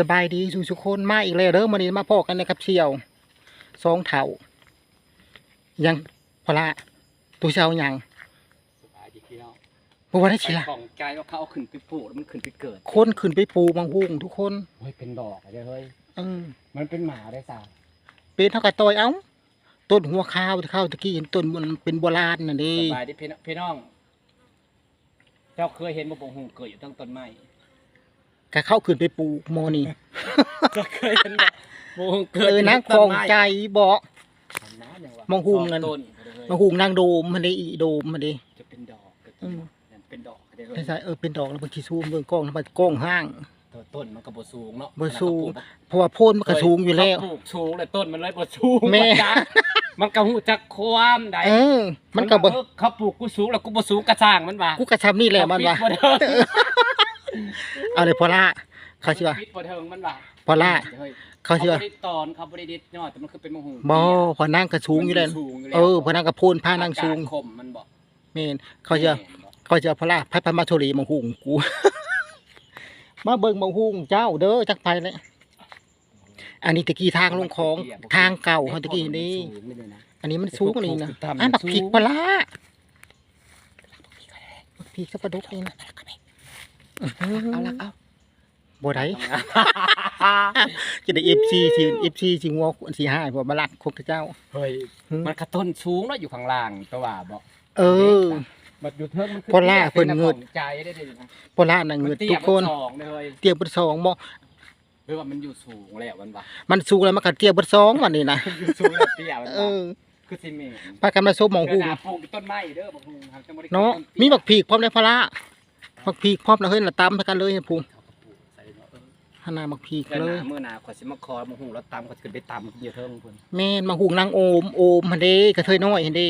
สบายดีสุทุกคนมาอีกแล้วเด้อมื้อนี้มาพอกันนะครับเชี่ยวสองเถายังพอละตัวเช้ายังสบายดีพี่น้องบ่ว่าได้สิล่ะของใจว่าเขาเอาขึ้นไปปลูกแล้วมันขึ้นไปเกิดคนขึ้นไปปลูกบางหุงทุกคนเฮ้ยเป็นดอกเลยเฮ้ยอืมมันเป็นหมาได้สาเป็นเท่ากับตอยเอ้าต้นหัวข้าวข้าวตะกี้เห็นต้นมันเป็นโบราณน่ะเด้สบายดีพี่น้องพี่น้องเจ้าเคยเห็นมะบงหูเกิดอยู่ตั้งต้นไม้ ก็เข้าขึ้นไปปลูกหมอนี่เจ้าเคยเห็นบ่บงหูเอเกิดออยู่นะตั้งคต้อนงไม้ใจบ่น้ำอย่างวะมองหูเงินต้นก็ได้เฮ้ยบางหุงนางโดมมันได้อีโดมมันได้จะเป็นดอกก็อืมเนี่ยเป็นดอกก็ได้เฮ้ยใช่ๆเออเป็นดอกแล้วบางทีซูมเบิ่งกล้องแล้วมันกล้องห้างตัวต้นมันก็บ่สูงเนาะบ่สูงขนาดเพราะว่าโพ่นมันก็สูงอยู่แล้วเขาปลูกสูงเลยต้นมันเลยบ่สูงแม่จ้ะมันก็หูจักความได้เออมันก็บ่ว่าเออเขาปลูกกูสูงแล้วกูบ่สูงกระช่างมันว่ากูกระชับนี่แหละมันว่า เขปิดบ่เทิงเอาเลยพอละเขาสิว่าปิดบ่เทิงมันว่าพอละเฮ้ยเขาสิเขาว่าบ่ได้ตอนเขาบ่ได้ดิดยอดแต่มันคือเป็นมะฮูบ่พอนั่งก็สูงอยู่แล้วมันสูงอยู่แล้วเออพอนั่งก็โพนพานั่งสูงอากาศคมมันบอกแม่นเขาสิว่าเขาสิว่าพอละพัดพามาโชลีมังหุงกู มาเบิ่งมังหุงเจ้าเด้อจักไปเลยอันนี้ตะกี้ทางลงของทางเก่าเฮาตะกี้นี่สูงไม่ได้นะอันนี้มันสูงกว่านี้นะปลูกตามอันบักสูงพริกปลาร้าบักพริกสับปะรดนี่นะอื้อหือ เอาละเอาบ่ได้ จะได้ FC สิ FC สิงัวสิหายบ่มาลักคกเจ้า เฮ้ยหืมมันกระต้นสูงแล้วอยู่ข้างล่างก็ว่าบอกเออบัดอยู่เทิงมันคือพอล่าเพิ่นเงิดป็ใจได้เลยนะปลาร้าน่ะเงิมันดเตี้ทุยกคนมัสองเลยเตี้ยเบิดสองบ่หรือว่ามันอยู่สูงแล้วมันว่ามันสูงแล้วมันก็เตี้ยเบิดสองวันนี้นะอยู่สูงแล้วเตี้ยมันเอว่าอคือสิเมนพากันมาซบหมองหูเดี๋ยวนะปลูกต้นไม้เด้อบักฮูครับจังบ่ได้เนาะต้ตี้ยมีบักพริกพร้อมแล้วพะละ บักพริกพร้อมแล้วเฮ้ยน่ะตำให้กันเลยให้พุงใส่เนาะเออหาหน้าบักพริกเดี๋ยวเลยนะมื้อหน้าขอยสิมาคอบักฮูแล้วตำขอยสิขึ้นไปตำอยู่เทิงพุ่นแม่นมาหุงนางโอมโอมหั่นเด้กระเทยน้อยหั่นเด้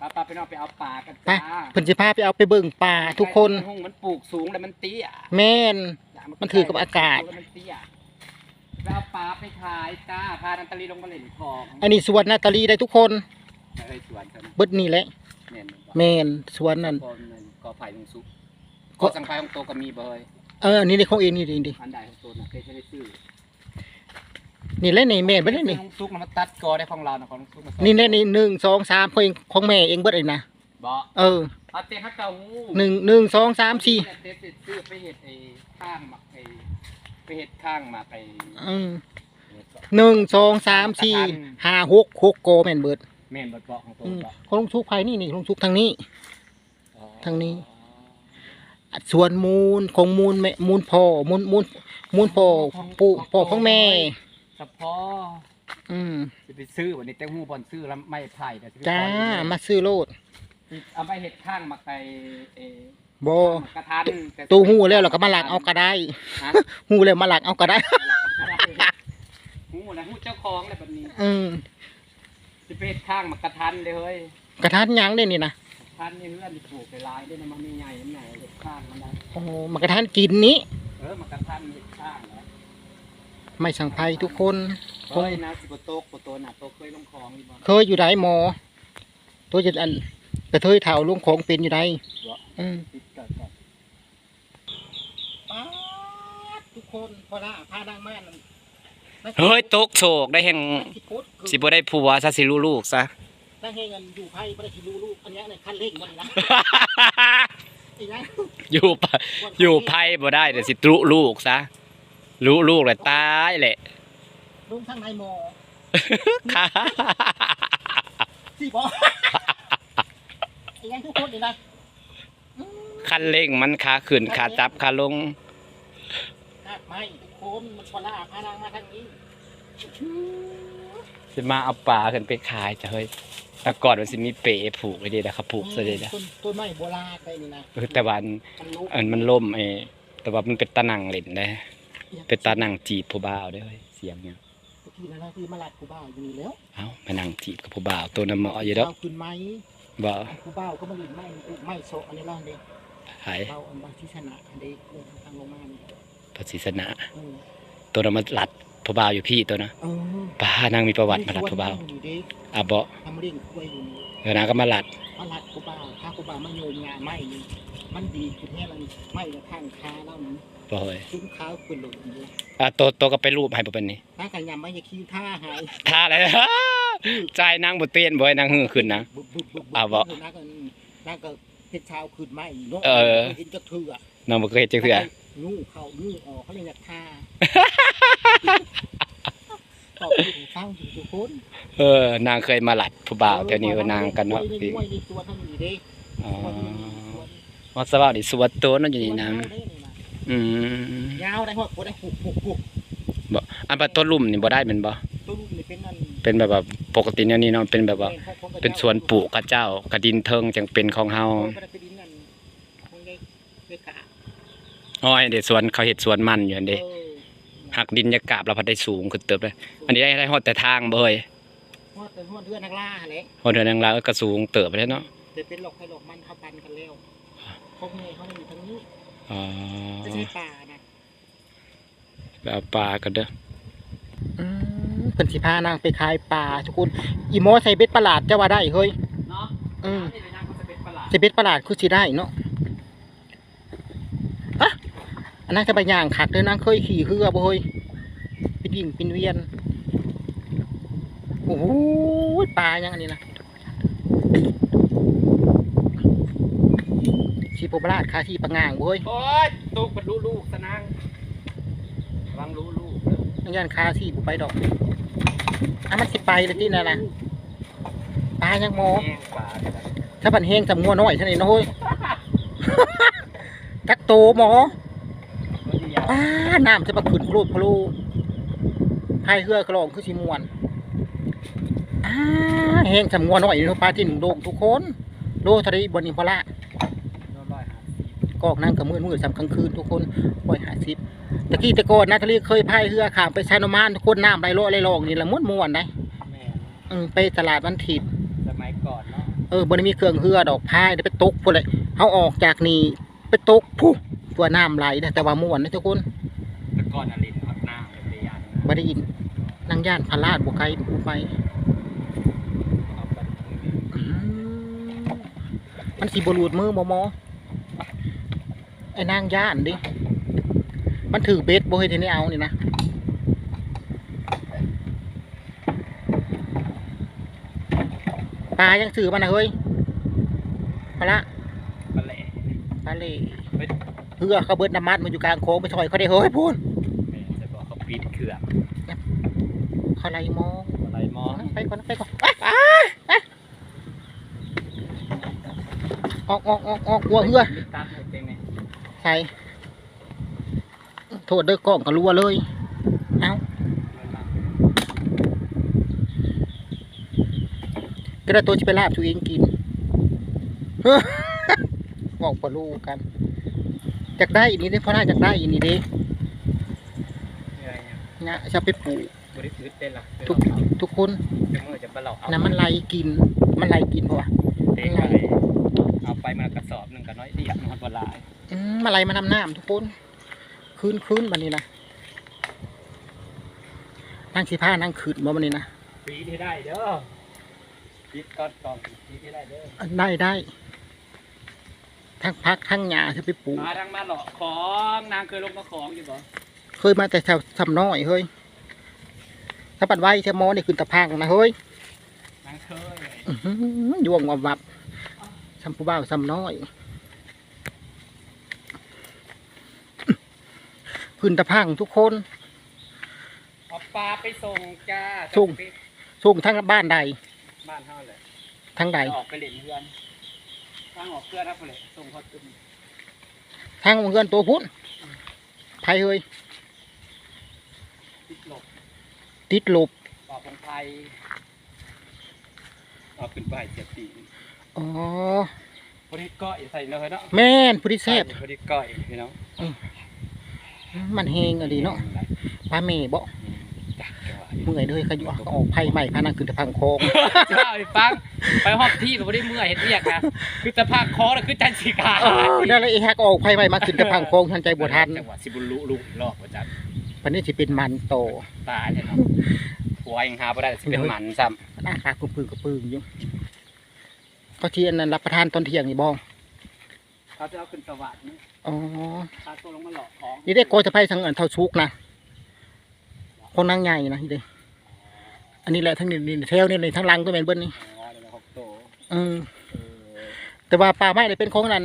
ป้าป้าไปนอนไปเอาปลากันไปจ้าเพิ่นสิพาไปเอาไปเบิ่งป่าทุกคนห้องมันปลูกสูงแล้วมันเตี้ย แม่น มันถือกับอากาศแล้วมันเตี้ยไปเอาปลาไปขายจ้าพานันตลีลงมาเล่นคลองอันนี้สวนนาตาลีได้ทุกคนเอ้ยสวนเขานะเบิดนี่แหละ แม่นบ่แม่นสวนนั่นก็นั่นก็ไผ่ลงซุป ก็ก็สังไผ่ของโตก็มีเบยเอออันนี้ในของเองนี่ดิดิอันใดของโตน่ะเคยจะได้ซื้อนี่แหละนี่แม่นบ่ได้นี่ของซุปน่ะมันตัดกอได้ของเราน่ะของซุปมาใส่นี่แหละนี่หนึ่งสองสามของเองของแม่เองเบิดเองนะบ่เออเอาเตะฮักเก่าหูหนึ่งหนึ่งสองสามสี่เตะติดซื้อไปเฮ็ดไอ้ข้างหมักไอ้ไปเฮ็ดข้างหมักไอ้อืมหนึ่งสองสามสี่ห้าหกหกโกแม่นเบิดแม่นบ่บอกของโตอืมบ่ของลุงชุกไผนี่นี่ลุงชุกทางนี้อ๋อทางนี้ สวนมูลของมูลแม่มูลพ่อมูลมูลมูลพ่อปู่พ่อของแม่เฉพาะอืมจะไปซื้อวันนี้แต่หูบอลซื้อแล้วไม่ไผ่แต่สิไปจ้าขออยู่เลยมาซื้อโลดเอาไปเห็ดข้างมาไปเออบ่หมักกระทันแต่ตู้หูแล้วเราก็มาหลักเอาก็ได้ฮะหูแล้วมาหลักเอาก็ได้หูนะหูเจ้าของอะไรแบบนี้ อืมจะไปเห็ดข้างหมักกระทันเลยเฮ้ยกระทัดหยังได้นี่นะทันนี่เพื่อนที่ปลูกไปลายด้วยนะมันไม่ใหญ่มันใหญ่เห็ด ข้างมันนะโอ้มากระทันกินนี้ เออหมักกระทันเห็ดข้างนะไม่สั่งภัยทุกคนเฮ้ยนะสิบโต๊ะโต๊ะน่ะโต๊ะเคยลงคลองนี่บ่เคยอยู่ไดหมอ ตัวจะอันกระเทยเถาลงของเป็นอยู่ไดบ่อืมติดเกิดก่อนทุกคนพอละพาดังมากเฮ้ยตกโศกได้แห่งสิบ่ได้ผัวซะสิลูกๆซะ นั่งเฮงกันอยู่ไพ่ไม่ได้คิดรู้ลูกอันเนี้ยเนี่ยคันเร่งมันนะ อีกนะอยู่ปะอยู่ไพ่บ่ได้เดี๋ยวสิตรุลูกซะรู้ลูกเลยตายแหละลุงทั้งนายหมอค่ะสี่บออีกนะทุกคนอีกนะคันเร่งมันขาขึ้นขาจับขาลงคาดไม่ทุกคนมันพอละพาดังมาทางนี้ สิมาเอาปลาขึ้นไปขายจ้ะเฮ้ยแต่ก่อนมันสิมีเป๋ผูกไว้ดีนะครับผูกซะดีนะต้นต้นไม้โบราณไปนี่นะเออแต่ว่าอันมันลุกอันมันล่มเอแต่ว่ามันเป็นตานังเล่นได้เป็นตานังจีบผู้บ่าวได้เฮ้ยเสียงเนี่ยทีนั้นนะคือมาลัดกูบ้าอยู่นี่แล้วเอ้ามานั่งจีบกับผู้บ่าวตัวน้ำเหมาะอยู่เด้อเอาขึ้นไม้บ่กูบ้าก็มาหลินไม้ไม้โซะอันนี้ล่างเด้หายเราอันบางที่ชนะอันนี้เดินทางลงมานี่พระศรีสนะเออตัวนั้นมันหลัด ผู้บ่าวอยู่พี่ตัวนะเออป้านางมีประวัติมาลัดผู้บ่าวอยู่ดิอะบ่ทำเลี้ยงกล้วยอยู่นี่เดี๋ยวนางก็มาลัดมาลัดกูบ่าวถ้ากูบ่าวมาโยมงาไม้นี่มันดีคือแท้มันไม้ละทางคาแล้วมันบ่เฮ้ยซุ้มขาวขึ้นหลงอยู่อะโตโตก็ไปรูปให้บ่เป็นนี่ถ้ากันยำไม่จะคิ้วท่าหายท่าอะไร ใจนางบ่เต้นบ่ให้นางหื้อขึ้นนะ บึบบึบบึบอะบ่นักก็นักก็เฮ็ดเช้าขึ้นไม้เนาะเออ เห็นจักเถื่อ นางบ่เคยเฮ็ดจักเทื่อ งูเข้างูออกเขายังอยากท่าบอกให้ฟังทุกคนเออ นางเคยมาลัดผู้บ่าวแถวนี้ว่านางกันเนาะพี่พี่มวยในตัวทั้งนี้เด้อ๋อว่าสวัสดีสวัสดีตัวนั่นอยู่นี่นะอืมยาวได้หัวโคได้หุบหุบหุบบ่อันว่าต้นลุ่มนี่บ่ได้แม่นบ่ตัวลูกนี่เป็นนั่นเป็นแบบว่าปกติแนวนี้เนาะเป็นแบบว่าเป็นสวนปลูกกระเจ้ากระดินเทิงจังเป็นของเฮา เป็นดินนั่นคงได้ได้กะ อ้อยเดี๋ยวสวนเขาเฮ็ดสวนมันอยู่อันเด้เออหักดินยากาบแล้วพัดได้สูงขึ้นเติบเลยอันนี้ได้ได้ฮอดแต่ทางบ่เฮ้ยหัวแต่หัวเดือนนักล่าแหละฮอดเดือนนางลาวก็สูงเติบไปแล้วเนาะแต่เป็นหลอกให้หลอกมันเขาปันกันแล้วพวกนี้เขาไม่อยู่ทางนี้อ๋อจะใช่ป่านะไปเอาปลากันเด้ออืมเพิ่นสิพานางไปขายป่าทุกคนอีโมใส่เบ็ดประหลาดจะว่าได้เฮ้ยเนาะอืมนี่เป็นนางก็จะเป็นประหลาดใส่เบ็ดประหลาดคือสิได้เนาะอะ อันนั้นจะไปย่างขัดเด้อนางเคยขี่เรือบ่เฮ้ยเป็นวิ่งเป็นเวียน โอ้โหปลายังอันนี้นะชีโปประหลาดคาที่ปังงางบ่เฮ้ยโอ้ยตุกมันรู้ลูกซะนางวางรู้ลูกยังยันคาที่บุไปดอกอะมันสิไปเลยที่นั่นนะปลายังหมอแห้งปลาถ้าบันเฮงจำงัวน้อยเท่านี้นะเฮ้ยจักโตหมอ ป้าน้ำจะมาขึ้นพลูดพลูพายเรือกระลองคือสิมวนอ้าเฮงจำงัวน้อยเนาะปลาที่หนึ่งโดงทุกคนโลทะเลบนนิพละกอกนั่งกับมือมือสำกลางคืนทุกคนปล่อยหาซิบตะกี้แตะกอนนะทะเลเคยพายเรือข้ามไปชายนมานทุกคนน้ำไหลโลไหลลองนี่ละม้วนม้วนๆนะแม่เออไปตลาดวันถิดสมัยก่อนเนาะเออบนมีเครื่องเรือดอกพายเดี๋ยวไปตกพวกเลยเขาออกจากนี่ไปตกผู้ ตัวน้ำไหลนะแต่ว่าม่วนนะทุกคนแต่ก่อนอลินพักน้ำเป็นระยะไม่ได้ยินนั่งย่านพาราดบวไกลบุไปเอาไปอืมมันสีบรูดมือมอมอไอ้นางย่านดิ มันถือเบ็ดบ่เฮ้ยทีนี้เอานี่นะปลายังถือมันนะเฮ้ยปลาละปลาแหล่ปลาเล่ เฮ้ยเพื่อเขาเบิดน้ำมันมันอยู่กลางโค้งไปซอยเขาได้เฮ้ยพูนแม่จะบอกเขาปิดเครื่องเขาไล่มองอะไรมองไปก่อนไปก่อนไปไปออกออกออกออกหัวเหือมิดตัดให้เต็มไหมใส่โทษเด้อกล้องก็รัวเลยเอาก็ได้ตัวจะไปลาบตัวเองกินเฮ้อบอกปลูกัน อยากได้อีนี่เด้เพราะน่าอยากได้อีนี่เด้อะไรเนี่ยนะจะไปปลูกบริสุทธิ์ได้ละทุกทุกคนเดี๋ยวมือจะไปหลอกเอานะมันไล่กิน มันไล่กินเพราะว่าเด็กไปเอาไปมากระสอบหนึ่งก็น้อยเดียวมันบลายอืมมาไล่มาทำน้ำทุกคนคืนคืนบันนี้นะนั่งสีผ้านั่งคืนบ่บันนี้นะปีที่ได้เด้อปิดก้อนกองปีที่ได้เด้อได้ได้ ทั้งพักทั้งหญ้าจะไปปลูกมาทางมาหลอกของนางเคยลงมาของอยู่บ่เคยมาแต่แถวสำน้อยเฮ้ยถ้าปัดไว้เทมอนี่ขึ้นตะพังนะเฮ้ยนางเคยอื้อหือยวงวับวับสำผู้บ่าวสำน้อย ขึ้นตะพังทุกคน เอาปลาไปส่งจ้าส่งส่งทั้งบ้านใดบ้านเท่าเลยทั้งใด ออกไปเล่นเพื่อน ทางออกเพื่อนครับเลยส่งเขาตึมทั้งเงินตัวพุ่นไทยเฮ้ยติดหลบติดลบออกคนไทยออกขึ้นไปเสียตีนอ๋อพอดีก้อยใส่เลยเนาะแม่นผู้ที่แซ่บพอดีก้อยพี่น้องมันเฮงอะดีเนาะปลาเมย์บ่จักจังหวะ เมื่อยเลยขยุกออกไผ่ใหม่พานังขึ้นตะพังโคงเจ้าไอ้ฟังไปหอบที่แบบไม่ได้เมื่อยเห็นเรียกนะคือตะภาคคอน่ะคือจันทร์สีกาเออนั่นแหละไอ้ฮักออกไผ่ใหม่มาขึ้นตะพังโคงทันใจบวทันจังหวะสิบุรุลูกรอบประจันไปปันนี้สิเป็นมันโตตายเนาะผัวยังหาบ่ได้สิเป็นหมันซ้ำหน้าตากระปือกระปืออยู่ก็ที่อันนั้นรับประทานตอนเที่ยงนี่บ่เขาจะเอาขึ้นสวรรค์อ๋อพาตัวลงมาหลอกของนี่ได้โกจะไปทางอันเท่าชุกนะ คนนางใหญ่นะนี่เด้อันนี้แหละทั้งนี้นี่เทลนี่เลยทั้งหลังก็เป็นเบิ้ลนี่อ๋อเดี๋ยวเราหกโตเออเออแต่ว่าป่าไม้เนี่ยเป็นของนั้น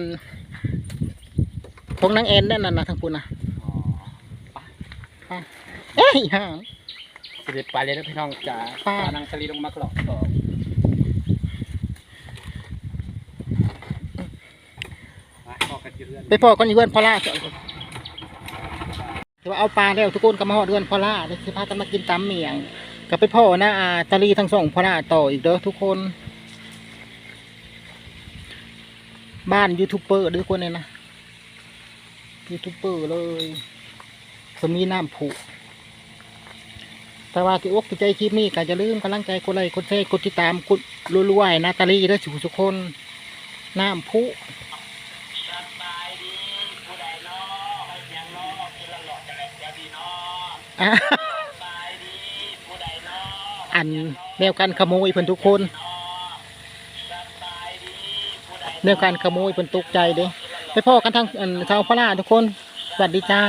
ของนางแอนนั่นน่ะนะทั้งปุ่นนะอ๋อเอ้ยฮะสิเด็ดไปเลยนะพี่น้องจ๋าป้าพานางตะลีลงมากรอกต่อมาพอกันที่เรือนไปพ่อกันอยู่เพื่อนพอล่าเจ้าแต่ ว่าเอาปลาแล้วทุกคนก็มาหอดเดือนพอล่าเดี๋ยสิพากันมากินตำเมียงก็ไปพ่อนะอาตาลีทั้งสองพอล่าต่ออีกเด้อทุกคน บ้านยูทูบเบอร์ด้อทุกคนเลยนะยูทูบเบอร์เลยก็มีน้ำผุแต่ว่าที่อกที่ใจคลิปนี้ก็จะลืมกำลังใจกดไลค์กดแชร์กดติดตามกดรัวๆนาตาลีเด้อทุกทุกคนน้ำผุ อันแนวการขโมยเพิ่นทุกคน แนวการขโมยเพิ่นตกใจเด้ไปพ่อกันทางอันชาวพระราทุกคนสวัสดีจ้า